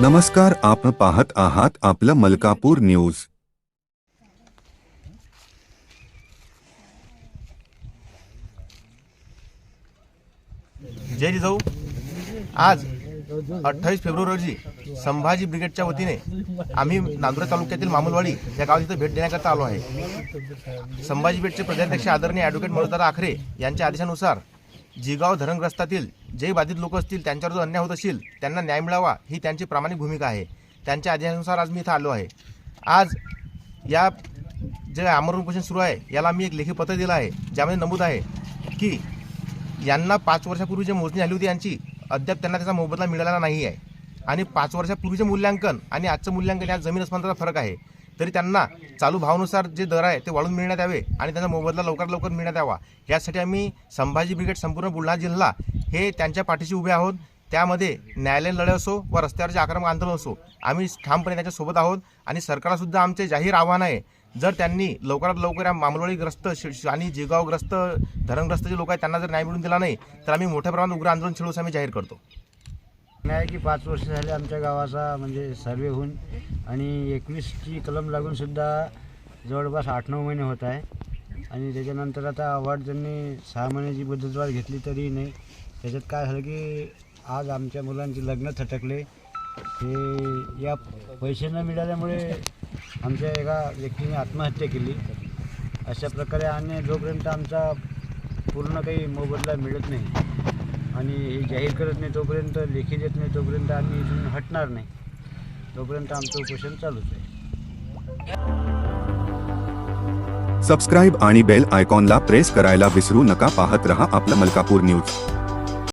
नमस्कार आपण पाहत आहात आपलं मलकापूर न्यूज. जय जिजाऊ. आज अठ्ठावीस फेब्रुवारी रोजी संभाजी ब्रिगेडच्या वतीने आम्ही नांदुरा तालुक्यातील मामुलवाडी या गावात इथं भेट देण्याकरता आलो आहे. संभाजी ब्रिगेडचे प्रदेशाध्यक्ष आदरणीय ॲडव्होकेट मनोजदादा आखरे यांच्या आदेशानुसार जिगाव धरणग्रस्तातील जे बाधित लोक असतील त्यांच्यावर जो अन्याय होत असेल त्यांना न्याय मिळावा ही त्यांची प्रामाणिक भूमिका आहे. त्यांच्या आदेशानुसार आज मी इथं आलो आहे. आज या जे आमरण उपोषण सुरू आहे याला मी एक लेखी पत्र दिलं आहे ज्यामध्ये नमूद आहे की यांना पाच वर्षापूर्वी जे मोजणी झाली होती यांची अद्याप त्यांना त्याचा मोबदला मिळालेला नाही आहे आणि पाच वर्षापूर्वीचे मूल्यांकन आणि आजचं मूल्यांकन यात जमीन अस्मानाचा फरक आहे. तरी त्यांना चालू भावानुसार जे दर आहे ते वाढून मिळण्यात यावे आणि त्यांचा मोबदला लवकरात लवकर मिळण्यात यावा. यासाठी आम्ही संभाजी ब्रिगेड संपूर्ण बुलढाणा जिल्हा हे त्यांच्या पाठीशी उभे आहोत. त्यामध्ये न्यायालयीन लढे असो व रस्त्यावरचे आक्रमक आंदोलन असो आम्ही ठामपणे त्यांच्यासोबत आहोत आणि सरकारलासुद्धा आमचे जाहीर आव्हान आहे. जर त्यांनी लवकरात लवकर या मामलवाडीग्रस्त श- आणि जिगावग्रस्त धरणग्रस्त जे लोक आहेत त्यांना जर न्याय मिळून दिला नाही तर आम्ही मोठ्या प्रमाणात उग्र आंदोलन छेडू आम्ही जाहीर करतो. नाही की पाच वर्ष झाले आमच्या गावाचा म्हणजे सर्वे होऊन आणि एकवीसची कलम लागूनसुद्धा जवळपास आठ नऊ महिने होत आहे. आणि त्याच्यानंतर आता अवॉर्ड त्यांनी सहा महिन्याची मुदतवाढ घेतली तरी नाही. त्याच्यात काय झालं की आज आमच्या मुलांचे लग्न थटकले. हे या पैसे न मिळाल्यामुळे आमच्या एका व्यक्तीने आत्महत्या केली. अशा प्रकारे आणि जोपर्यंत आमचा पूर्ण काही मोबदला मिळत नाही आणि हे जाहीर करत नाही तोपर्यंत लेखी देत नाही तोपर्यंत आम्ही इथून हटणार नाही. तोपर्यंत आमचं उपोषण चालूच आहे. सबस्क्राईब आणि बेल आयकॉनला प्रेस करायला विसरू नका. पाहत रहा आपलं मलकापूर न्यूज